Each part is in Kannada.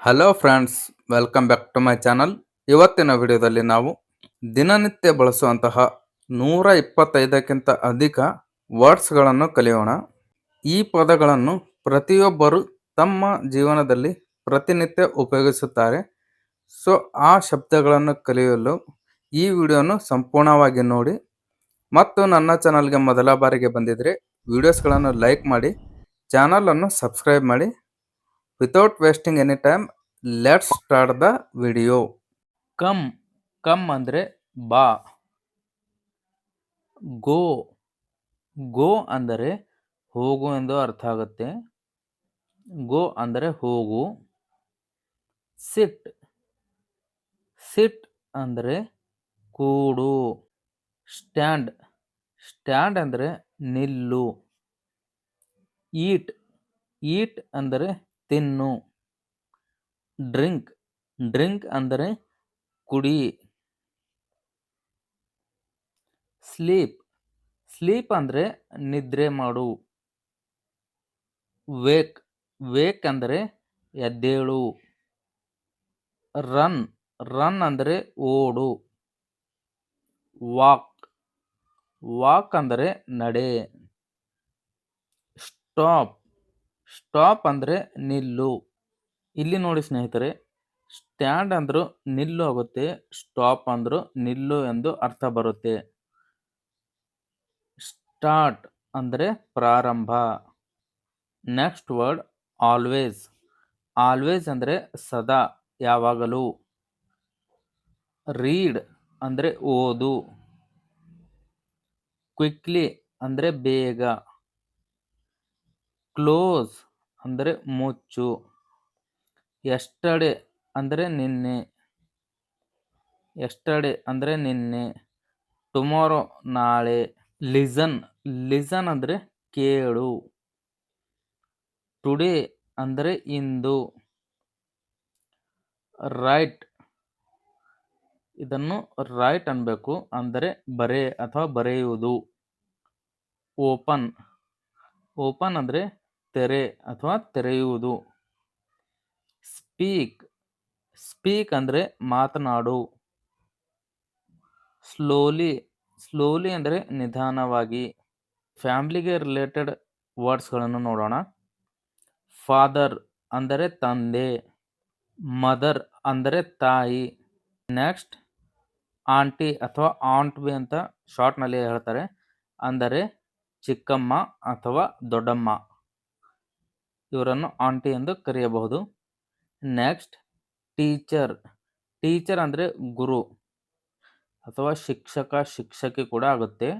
Hello friends welcome back to my channel ಇವತ್ತಿನ ವಿಡಿಯೋದಲ್ಲಿ ನಾವು ದಿನನಿತ್ಯ ಬಳಸುವಂತಹ ನೂರ ಇಪ್ಪತ್ತೈದಕ್ಕಿಂತ ಅಧಿಕ ವರ್ಡ್ಸ್ಗಳನ್ನು ಕಲಿಯೋಣ. ಈ ಪದಗಳನ್ನು ಪ್ರತಿಯೊಬ್ಬರು ತಮ್ಮ ಜೀವನದಲ್ಲಿ ಪ್ರತಿನಿತ್ಯ ಉಪಯೋಗಿಸುತ್ತಾರೆ. ಸೊ ಆ ಶಬ್ದಗಳನ್ನು ಕಲಿಯಲು ಈ ವಿಡಿಯೋನು ಸಂಪೂರ್ಣವಾಗಿ ನೋಡಿ. ಮತ್ತು ನನ್ನ ಚಾನಲ್ಗೆ ಮೊದಲ ಬಾರಿಗೆ ಬಂದಿದ್ದರೆ ವಿಡಿಯೋಸ್ಗಳನ್ನು ಲೈಕ್ ಮಾಡಿ ಚಾನಲನ್ನು ಸಬ್ಸ್ಕ್ರೈಬ್ ಮಾಡಿ. Without wasting any time let's start the video come come ಅಂದರೆ ಬಾ. ಗೋ ಗೋ ಅಂದರೆ ಹೋಗು ಎಂದು ಅರ್ಥ ಆಗುತ್ತೆ. ಗೋ ಅಂದರೆ ಹೋಗು. ಸಿಟ್ ಸಿಟ್ ಅಂದರೆ ಕೂಡು. ಸ್ಟ್ಯಾಂಡ್ ಸ್ಟ್ಯಾಂಡ್ ಅಂದರೆ ನಿಲ್ಲು. ಈಟ್ ಈಟ್ ಅಂದರೆ ತಿನ್ನು. ಡ್ರಿಂಕ್ ಡ್ರಿಂಕ್ ಅಂದರೆ ಕುಡಿ. ಸ್ಲೀಪ್ ಸ್ಲೀಪ್ ಅಂದರೆ ನಿದ್ರೆ ಮಾಡು. ವೇಕ್ ವೇಕ್ ಅಂದರೆ ಎದ್ದೇಳು. ರನ್ ರನ್ ಅಂದರೆ ಓಡು. ವಾಕ್ ವಾಕ್ ಅಂದರೆ ನಡೆ. ಸ್ಟಾಪ್ ಸ್ಟಾಪ್ ಅಂದರೆ ನಿಲ್ಲು. ಇಲ್ಲಿ ನೋಡಿ ಸ್ನೇಹಿತರೆ, ಸ್ಟ್ಯಾಂಡ್ ಅಂದರೂ ನಿಲ್ಲು ಆಗುತ್ತೆ, ಸ್ಟಾಪ್ ಅಂದರೂ ನಿಲ್ಲು ಎಂದು ಅರ್ಥ ಬರುತ್ತೆ. ಸ್ಟಾರ್ಟ್ ಅಂದರೆ ಪ್ರಾರಂಭ. Next word, always. ಆಲ್ವೇಸ್ ಅಂದರೆ ಸದಾ, ಯಾವಾಗಲೂ. ರೀಡ್ ಅಂದರೆ ಓದು. ಕ್ವಿಕ್ಲಿ ಅಂದರೆ ಬೇಗ. ಕ್ಲೋಸ್ ಅಂದರೆ ಮುಚ್ಚು. ಎಷ್ಟಡೆ ಅಂದರೆ ನಿನ್ನೆ. ಎಷ್ಟಡೆ ಅಂದರೆ ನಿನ್ನೆ. ಟುಮಾರೋ ನಾಳೆ. ಲಿಸನ್. ಲಿಸನ್ ಅಂದರೆ ಕೇಳು. ಟುಡೇ ಅಂದರೆ ಇಂದು. ರೈಟ್. ಇದನ್ನು ರೈಟ್ ಅನ್ಬೇಕು ಅಂದರೆ ಬರೆ ಅಥವಾ ಬರೆಯುವುದು. ಓಪನ್. ಓಪನ್ ಅಂದರೆ ತೆರೆ ಅಥವಾ ತೆರೆಯುವುದು. ಸ್ಪೀಕ್ ಸ್ಪೀಕ್ ಅಂದರೆ ಮಾತನಾಡು. ಸ್ಲೋಲಿ ಸ್ಲೋಲಿ ಅಂದರೆ ನಿಧಾನವಾಗಿ. ಫ್ಯಾಮ್ಲಿಗೆ ರಿಲೇಟೆಡ್ ವರ್ಡ್ಸ್ಗಳನ್ನು ನೋಡೋಣ. ಫಾದರ್ ಅಂದರೆ ತಂದೆ. ಮದರ್ ಅಂದರೆ ತಾಯಿ. ನೆಕ್ಸ್ಟ್ ಆಂಟಿ ಅಥವಾ ಆಂಟ್ ಬಿ ಅಂತ ಶಾರ್ಟ್ನಲ್ಲಿ ಹೇಳ್ತಾರೆ. ಅಂದರೆ ಚಿಕ್ಕಮ್ಮ ಅಥವಾ ದೊಡ್ಡಮ್ಮ. ಇವರನ್ನು ಆಂಟಿ ಎಂದು ಕರೆಯಬಹುದು. Next, teacher. ಟೀಚರ್ ಅಂದರೆ ಗುರು ಅಥವಾ ಶಿಕ್ಷಕ, ಶಿಕ್ಷಕಿ ಕೂಡ ಆಗುತ್ತೆ.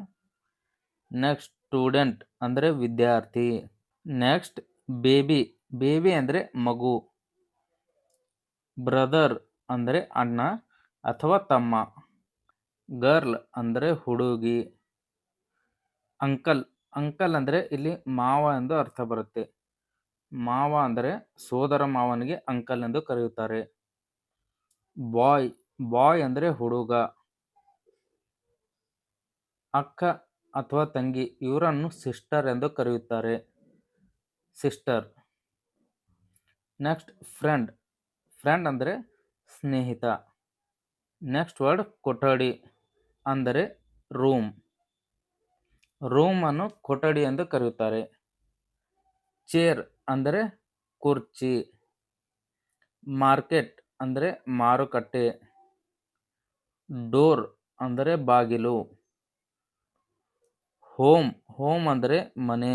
ನೆಕ್ಸ್ಟ್, ಸ್ಟೂಡೆಂಟ್ ಅಂದರೆ ವಿದ್ಯಾರ್ಥಿ. Next, baby. ಬೇಬಿ ಅಂದರೆ ಮಗು. ಬ್ರದರ್ ಅಂದರೆ ಅಣ್ಣ ಅಥವಾ ತಮ್ಮ. ಗರ್ಲ್ ಅಂದರೆ ಹುಡುಗಿ. ಅಂಕಲ್. ಅಂಕಲ್ ಅಂದರೆ ಇಲ್ಲಿ ಮಾವ ಎಂದು ಅರ್ಥ ಬರುತ್ತೆ. ಮಾವ ಅಂದರೆ ಸೋದರ ಮಾವನಿಗೆ ಅಂಕಲ್ ಎಂದು ಕರೆಯುತ್ತಾರೆ. ಬಾಯ್ ಬಾಯ್ ಅಂದರೆ ಹುಡುಗ. ಅಕ್ಕ ಅಥವಾ ತಂಗಿ ಇವರನ್ನು ಸಿಸ್ಟರ್ ಎಂದು ಕರೆಯುತ್ತಾರೆ. ಸಿಸ್ಟರ್. Next friend. ಫ್ರೆಂಡ್ ಅಂದರೆ ಸ್ನೇಹಿತ. ನೆಕ್ಸ್ಟ್ ವರ್ಡ್ ಕೊಠಡಿ ಅಂದರೆ ರೂಮ್. ರೂಮನ್ನು ಕೊಠಡಿ ಎಂದು ಕರೆಯುತ್ತಾರೆ. ಚೇರ್. ಅಂದರೆ ಕುರ್ಚಿ, ಮಾರ್ಕೆಟ್ ಅಂದರೆ ಮಾರುಕಟ್ಟೆ, ಡೋರ್ ಅಂದರೆ ಬಾಗಿಲು, ಹೋಮ್ ಹೋಮ್ ಅಂದರೆ ಮನೆ,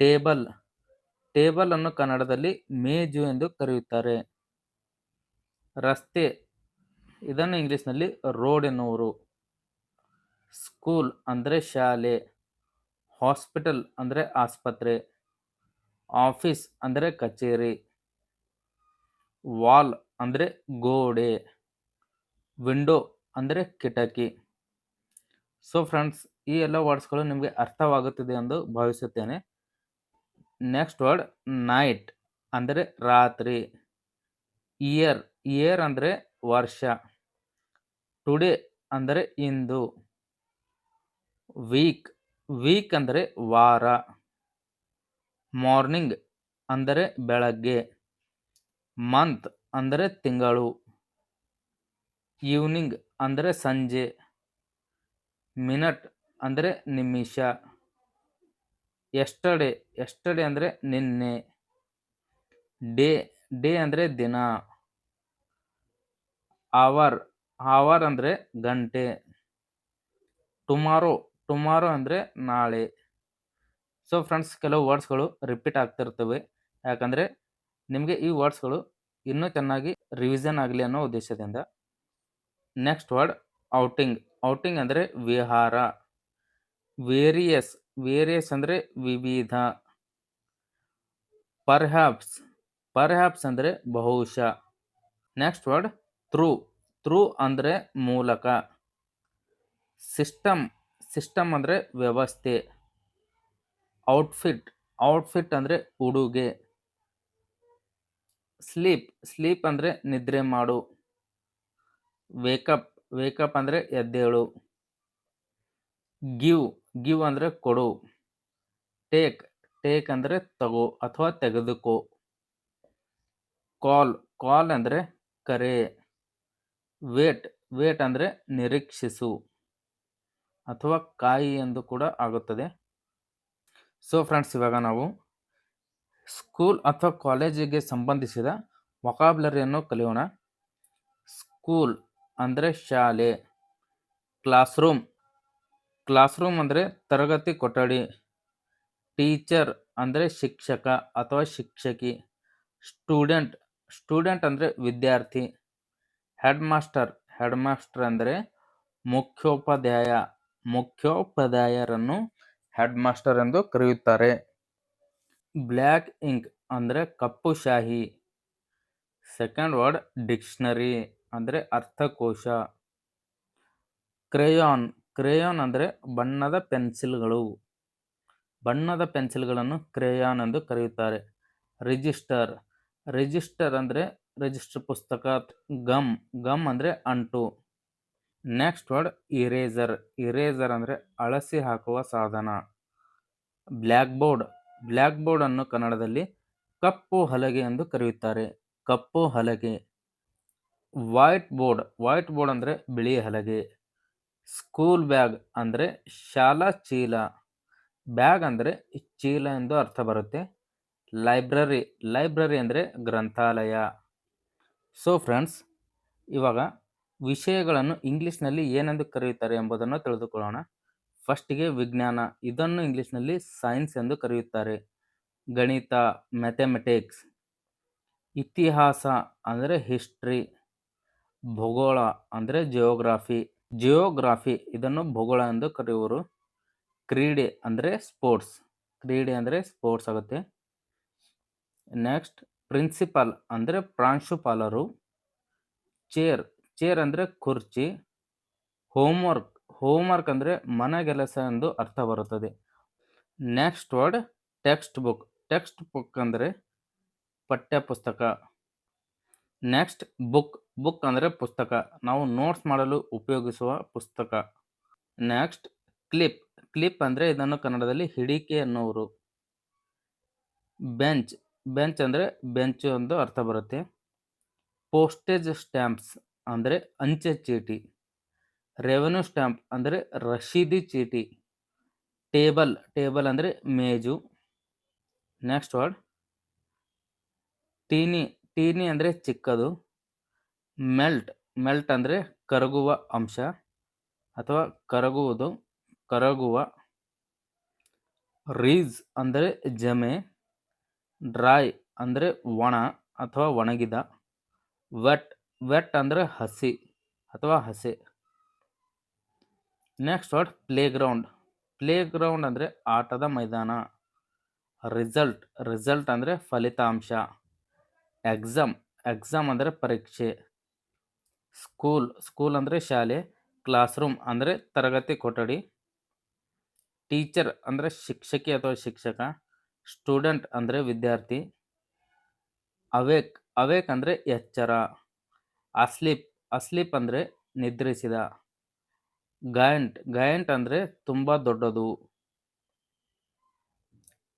ಟೇಬಲ್ ಟೇಬಲ್ ಅನ್ನು ಕನ್ನಡದಲ್ಲಿ ಮೇಜು ಎಂದು ಕರೆಯುತ್ತಾರೆ. ರಸ್ತೆ, ಇದನ್ನು ಇಂಗ್ಲಿಷ್ನಲ್ಲಿ ರೋಡ್ ಎನ್ನುವರು. ಸ್ಕೂಲ್ ಅಂದರೆ ಶಾಲೆ. ಹಾಸ್ಪಿಟಲ್ ಅಂದರೆ ಆಸ್ಪತ್ರೆ, ಆಫೀಸ್ ಅಂದರೆ ಕಚೇರಿ, ವಾಲ್ ಅಂದರೆ ಗೋಡೆ, ವಿಂಡೋ ಅಂದರೆ ಕಿಟಕಿ. ಸೊ ಫ್ರೆಂಡ್ಸ್ ಈ ಎಲ್ಲ ವರ್ಡ್ಸ್ಗಳು ನಿಮಗೆ ಅರ್ಥವಾಗುತ್ತಿದೆ ಎಂದು ಭಾವಿಸುತ್ತೇನೆ. ನೆಕ್ಸ್ಟ್ ವರ್ಡ್ ನೈಟ್ ಅಂದರೆ ರಾತ್ರಿ. ಇಯರ್ ಇಯರ್ ಅಂದರೆ ವರ್ಷ. ಟುಡೇ ಅಂದರೆ ಇಂದು. ವೀಕ್ ವೀಕ್ ಅಂದರೆ ವಾರ. ಮಾರ್ನಿಂಗ್ ಅಂದರೆ ಬೆಳಗ್ಗೆ. ಮಂತ್ ಅಂದರೆ ತಿಂಗಳು. ಈವ್ನಿಂಗ್ ಅಂದರೆ ಸಂಜೆ. ಮಿನಟ್ ಅಂದರೆ ನಿಮಿಷ. ಎಸ್ಟರ್ಡೇ ಎಷ್ಟಡೆ ಅಂದರೆ ನಿನ್ನೆ. ಡೇ ಡೇ ಅಂದರೆ ದಿನ. ಅವರ್ ಅವರ್ ಅಂದರೆ ಗಂಟೆ. ಟುಮಾರೋ ಟುಮಾರೋ ಅಂದರೆ ನಾಳೆ. ಸೊ ಫ್ರೆಂಡ್ಸ್ ಕೆಲವು ವರ್ಡ್ಸ್ಗಳು ರಿಪೀಟ್ ಆಗ್ತಿರ್ತವೆ. ಯಾಕಂದರೆ ನಿಮಗೆ ಈ ವರ್ಡ್ಸ್ಗಳು ಇನ್ನೂ ಚೆನ್ನಾಗಿ ರಿವಿಷನ್ ಆಗಲಿ ಅನ್ನೋ ಉದ್ದೇಶದಿಂದ. ನೆಕ್ಸ್ಟ್ ವರ್ಡ್ ಔಟಿಂಗ್ ಔಟಿಂಗ್ ಅಂದರೆ ವಿಹಾರ. ವೇರಿಯಸ್ ವೇರಿಯಸ್ ಅಂದರೆ ವಿವಿಧ. ಪರ್ಹ್ಯಾಪ್ಸ್ ಪರ್ಹ್ಯಾಪ್ಸ್ ಅಂದರೆ ಬಹುಶಃ. ನೆಕ್ಸ್ಟ್ ವರ್ಡ್ ಥ್ರೂ ಥ್ರೂ ಅಂದರೆ ಮೂಲಕ. ಸಿಸ್ಟಮ್ ಸಿಸ್ಟಮ್ ಅಂದರೆ ವ್ಯವಸ್ಥೆ. ಔಟ್ಫಿಟ್ ಔಟ್ಫಿಟ್ ಅಂದರೆ ಉಡುಗೆ. ಸ್ಲೀಪ್ ಸ್ಲೀಪ್ ಅಂದರೆ ನಿದ್ರೆ ಮಾಡು. ವೇಕಪ್ ವೇಕಪ್ ಅಂದರೆ ಎದ್ದೇಳು. ಗಿವ್ ಗಿವ್ ಅಂದರೆ ಕೊಡು. ಟೇಕ್ ಟೇಕ್ ಅಂದರೆ ತಗೋ ಅಥವಾ ತೆಗೆದುಕೋ. ಕಾಲ್ ಕಾಲ್ ಅಂದರೆ ಕರೆ. ವೇಟ್ ವೇಟ್ ಅಂದರೆ ನಿರೀಕ್ಷಿಸು. ಅಥವಾ ಕಾಯಿ ಎಂದು ಕೂಡ ಆಗುತ್ತದೆ. ಸೊ ಫ್ರೆಂಡ್ಸ್ ಇವಾಗ ನಾವು ಸ್ಕೂಲ್ ಅಥವಾ ಕಾಲೇಜಿಗೆ ಸಂಬಂಧಿಸಿದ ವೊಕಾಬ್ಲರಿಯನ್ನು ಕಲಿಯೋಣ. ಸ್ಕೂಲ್ ಅಂದರೆ ಶಾಲೆ ಕ್ಲಾಸ್ ರೂಮ್ ಕ್ಲಾಸ್ ರೂಮ್ ಅಂದರೆ ತರಗತಿ ಕೊಠಡಿ ಟೀಚರ್ ಅಂದರೆ ಶಿಕ್ಷಕ ಅಥವಾ ಶಿಕ್ಷಕಿ ಸ್ಟೂಡೆಂಟ್ ಸ್ಟೂಡೆಂಟ್ ಅಂದರೆ ವಿದ್ಯಾರ್ಥಿ. ಹೆಡ್ ಮಾಸ್ಟರ್ ಹೆಡ್ ಮಾಸ್ಟರ್ ಅಂದರೆ ಮುಖ್ಯೋಪಾಧ್ಯಾಯ. ಮುಖ್ಯೋಪಾಧ್ಯಾಯರನ್ನು ಹೆಡ್ ಮಾಸ್ಟರ್ ಎಂದು ಕರೆಯುತ್ತಾರೆ. ಬ್ಲ್ಯಾಕ್ ಇಂಕ್ ಅಂದರೆ ಕಪ್ಪು ಶಾಹಿ. ಸೆಕೆಂಡ್ ವರ್ಡ್ ಡಿಕ್ಷನರಿ ಅಂದರೆ ಅರ್ಥಕೋಶ. ಕ್ರೇಯಾನ್ ಕ್ರೇಯಾನ್ ಅಂದರೆ ಬಣ್ಣದ ಪೆನ್ಸಿಲ್ಗಳು. ಬಣ್ಣದ ಪೆನ್ಸಿಲ್ಗಳನ್ನು ಕ್ರೇಯಾನ್ ಎಂದು ಕರೆಯುತ್ತಾರೆ. ರಿಜಿಸ್ಟರ್ ರಿಜಿಸ್ಟರ್ ಅಂದರೆ ರಿಜಿಸ್ಟರ್ ಪುಸ್ತಕ, ಗಮ್ ಗಮ್ ಅಂದರೆ ಅಂಟು. ನೆಕ್ಸ್ಟ್ ವರ್ಡ್ ಇರೇಸರ್ ಇರೇಸರ್ ಅಂದರೆ ಅಳಸಿ ಹಾಕುವ ಸಾಧನ. ಬ್ಲ್ಯಾಕ್ ಬೋರ್ಡ್ ಬ್ಲ್ಯಾಕ್ ಬೋರ್ಡ್ ಅನ್ನು ಕನ್ನಡದಲ್ಲಿ ಕಪ್ಪು ಹಲಗೆ ಎಂದು ಕರೆಯುತ್ತಾರೆ. ಕಪ್ಪು ಹಲಗೆ. ವೈಟ್ ಬೋರ್ಡ್ ವೈಟ್ ಬೋರ್ಡ್ ಅಂದರೆ ಬಿಳಿ ಹಲಗೆ. ಸ್ಕೂಲ್ ಬ್ಯಾಗ್ ಅಂದರೆ ಶಾಲಾ ಚೀಲ. ಬ್ಯಾಗ್ ಅಂದರೆ ಚೀಲ ಎಂದು ಅರ್ಥ ಬರುತ್ತೆ. ಲೈಬ್ರರಿ ಲೈಬ್ರರಿ ಅಂದರೆ ಗ್ರಂಥಾಲಯ. ಸೊ ಫ್ರೆಂಡ್ಸ್ ಇವಾಗ ವಿಷಯಗಳನ್ನು ಇಂಗ್ಲೀಷ್ನಲ್ಲಿ ಏನೆಂದು ಕರೆಯುತ್ತಾರೆ ಎಂಬುದನ್ನು ತಿಳಿದುಕೊಳ್ಳೋಣ. ಫಸ್ಟಿಗೆ ವಿಜ್ಞಾನ, ಇದನ್ನು ಇಂಗ್ಲೀಷ್ನಲ್ಲಿ ಸೈನ್ಸ್ ಎಂದು ಕರೆಯುತ್ತಾರೆ. ಗಣಿತ, ಮ್ಯಾಥಮೆಟಿಕ್ಸ್, ಇತಿಹಾಸ ಅಂದರೆ ಹಿಸ್ಟ್ರಿ, ಭೂಗೋಳ ಅಂದರೆ ಜಿಯೋಗ್ರಾಫಿ ಜಿಯೋಗ್ರಾಫಿ ಇದನ್ನು ಭೂಗೋಳ ಎಂದು ಕರೆಯುವರು. ಕ್ರೀಡೆ ಅಂದರೆ ಸ್ಪೋರ್ಟ್ಸ್, ಕ್ರೀಡೆ ಅಂದರೆ ಸ್ಪೋರ್ಟ್ಸ್ ಆಗುತ್ತೆ. ನೆಕ್ಸ್ಟ್, ಪ್ರಿನ್ಸಿಪಲ್ ಅಂದರೆ ಪ್ರಾಂಶುಪಾಲರು. ಚೇರ್ ಚೇರ್ ಅಂದರೆ ಕುರ್ಚಿ ಹೋಮ್ವರ್ಕ್ ಹೋಮ್ವರ್ಕ್ ಅಂದರೆ ಮನೆಗೆಲಸ ಎಂದು ಅರ್ಥ ಬರುತ್ತದೆ. Next word textbook textbook ಅಂದರೆ ಪಠ್ಯಪುಸ್ತಕ. ನೆಕ್ಸ್ಟ್ ಬುಕ್ ಬುಕ್ ಅಂದರೆ ಪುಸ್ತಕ. ನಾವು ನೋಟ್ಸ್ ಮಾಡಲು ಉಪಯೋಗಿಸುವ ಪುಸ್ತಕ. ನೆಕ್ಸ್ಟ್ ಕ್ಲಿಪ್ ಕ್ಲಿಪ್ ಅಂದರೆ ಇದನ್ನು ಕನ್ನಡದಲ್ಲಿ ಹಿಡಿಕೆ ಅನ್ನೋರು ಬೆಂಚ್ ಬೆಂಚ್ ಅಂದರೆ ಬೆಂಚು ಎಂದು ಅರ್ಥ ಬರುತ್ತೆ. ಪೋಸ್ಟೇಜ್ ಸ್ಟ್ಯಾಂಪ್ಸ್ ಅಂದರೆ ಅಂಚೆ ಚೀಟಿ ರೆವೆನ್ಯೂ ಸ್ಟ್ಯಾಂಪ್ ಅಂದರೆ ರಶೀದಿ ಚೀಟಿ ಟೇಬಲ್ ಟೇಬಲ್ ಅಂದರೆ ಮೇಜು ನೆಕ್ಸ್ಟ್ ವರ್ಡ್ ಟೀನಿ ಟೀನಿ ಅಂದರೆ ಚಿಕ್ಕದು ಮೆಲ್ಟ್ ಮೆಲ್ಟ್ ಅಂದರೆ ಕರಗುವ ಅಂಶ ಅಥವಾ ಕರಗುವುದು, ಕರಗುವ ರೀಸ್ ಅಂದರೆ ಜಮೆ ಡ್ರೈ ಅಂದರೆ ಒಣ ಅಥವಾ ಒಣಗಿದ ವೆಟ್ ವೆಟ್ ಅಂದರೆ ಹಸಿ ಅಥವಾ ಹಸೆ. Next word playground playground ಅಂದರೆ ಆಟದ ಮೈದಾನ. ರಿಸಲ್ಟ್ ರಿಸಲ್ಟ್ ಅಂದರೆ ಫಲಿತಾಂಶ. ಎಕ್ಸಾಮ್ ಎಕ್ಸಾಮ್ ಅಂದರೆ ಪರೀಕ್ಷೆ. ಸ್ಕೂಲ್ ಸ್ಕೂಲ್ ಅಂದರೆ ಶಾಲೆ. ಕ್ಲಾಸ್ ರೂಮ್ ಅಂದರೆ ತರಗತಿ ಕೊಠಡಿ. ಟೀಚರ್ ಅಂದರೆ ಶಿಕ್ಷಕಿ ಅಥವಾ ಶಿಕ್ಷಕ. ಸ್ಟೂಡೆಂಟ್ ಅಂದರೆ ವಿದ್ಯಾರ್ಥಿ. ಅವೇಕ್ ಅವೇಕ್ ಅಂದರೆ ಎಚ್ಚರ. ಅಸ್ಲೀಪ್, ಅಸ್ಲಿಪ್ ಅಂದರೆ ನಿದ್ರಿಸಿದ. ಗಾಯಂಟ್ ಗಾಯಂಟ್ ಅಂದರೆ ತುಂಬ ದೊಡ್ಡದು.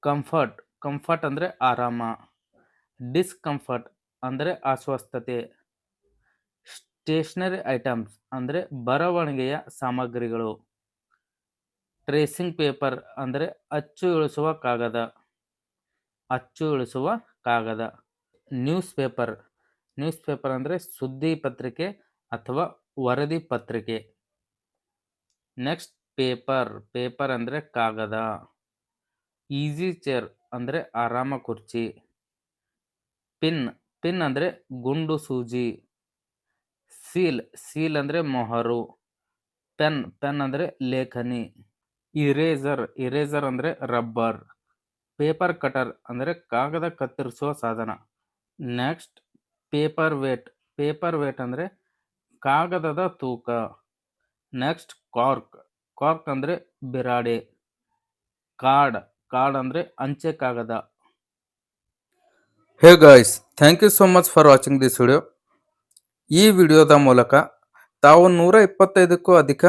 ಕಂಫರ್ಟ್ ಕಂಫರ್ಟ್ ಅಂದರೆ ಆರಾಮ. ಡಿಸ್ಕಂಫರ್ಟ್ ಅಂದರೆ ಅಸ್ವಸ್ಥತೆ. ಸ್ಟೇಷನರಿ ಐಟಮ್ಸ್ ಅಂದರೆ ಬರವಣಿಗೆಯ ಸಾಮಗ್ರಿಗಳು. ಟ್ರೇಸಿಂಗ್ ಪೇಪರ್ ಅಂದರೆ ಅಚ್ಚು ಇಳಿಸುವ ಕಾಗದ. ಅಚ್ಚು ಇಳಿಸುವ ಕಾಗದ. ನ್ಯೂಸ್ ಪೇಪರ್ ನ್ಯೂಸ್ ಪೇಪರ್ ಅಂದರೆ ಸುದ್ದಿ ಪತ್ರಿಕೆ ಅಥವಾ ವರದಿ ಪತ್ರಿಕೆ. ನೆಕ್ಸ್ಟ್ ಪೇಪರ್ ಪೇಪರ್ ಅಂದರೆ ಕಾಗದ. ಈಸಿ ಚೇರ್ ಅಂದರೆ ಆರಾಮ ಕುರ್ಚಿ. ಪಿನ್ ಪಿನ್ ಅಂದರೆ ಗುಂಡು ಸೂಜಿ. ಸೀಲ್ ಸೀಲ್ ಅಂದರೆ ಮೊಹರು. ಪೆನ್ ಪೆನ್ ಅಂದರೆ ಲೇಖನಿ. ಇರೇಸರ್ ಇರೇಸರ್ ಅಂದರೆ ರಬ್ಬರ್ ಪೇಪರ್ ಕಟರ್ ಅಂದರೆ ಕಾಗದ ಕತ್ತರಿಸುವ ಸಾಧನ. Next paperweight paperweight ಅಂದರೆ ಕಾಗದದ ತೂಕ. ನೆಕ್ಸ್ಟ್ ಕಾರ್ಕ್ ಕಾರ್ಕ್ ಅಂದರೆ ಬಿರಾಡೆ. ಕಾರ್ಡ್ ಕಾರ್ಡ್ ಅಂದರೆ ಅಂಚೆ ಕಾಗದ. Hey guys thank you so much for watching this video ಈ ವಿಡಿಯೋದ ಮೂಲಕ ತಾವು ನೂರ ಇಪ್ಪತ್ತೈದಕ್ಕೂ ಅಧಿಕ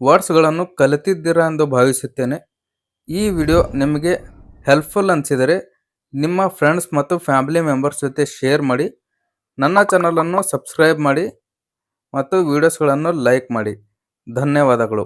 ವರ್ಡ್ಸ್ಗಳನ್ನು ಕಲಿತಿದ್ದೀರಾ ಎಂದು ಭಾವಿಸುತ್ತೇನೆ. ಈ ವಿಡಿಯೋ ನಿಮಗೆ ಹೆಲ್ಪ್ಫುಲ್ ಅನಿಸಿದರೆ ನಿಮ್ಮ ಫ್ರೆಂಡ್ಸ್ ಮತ್ತು ಫ್ಯಾಮಿಲಿ ಮೆಂಬರ್ಸ್ ಜೊತೆ ಶೇರ್ ಮಾಡಿ. ನನ್ನ ಚಾನಲನ್ನು ಸಬ್ಸ್ಕ್ರೈಬ್ ಮಾಡಿ ಮತ್ತು ವೀಡಿಯೋಸ್ಗಳನ್ನು ಲೈಕ್ ಮಾಡಿ. ಧನ್ಯವಾದಗಳು.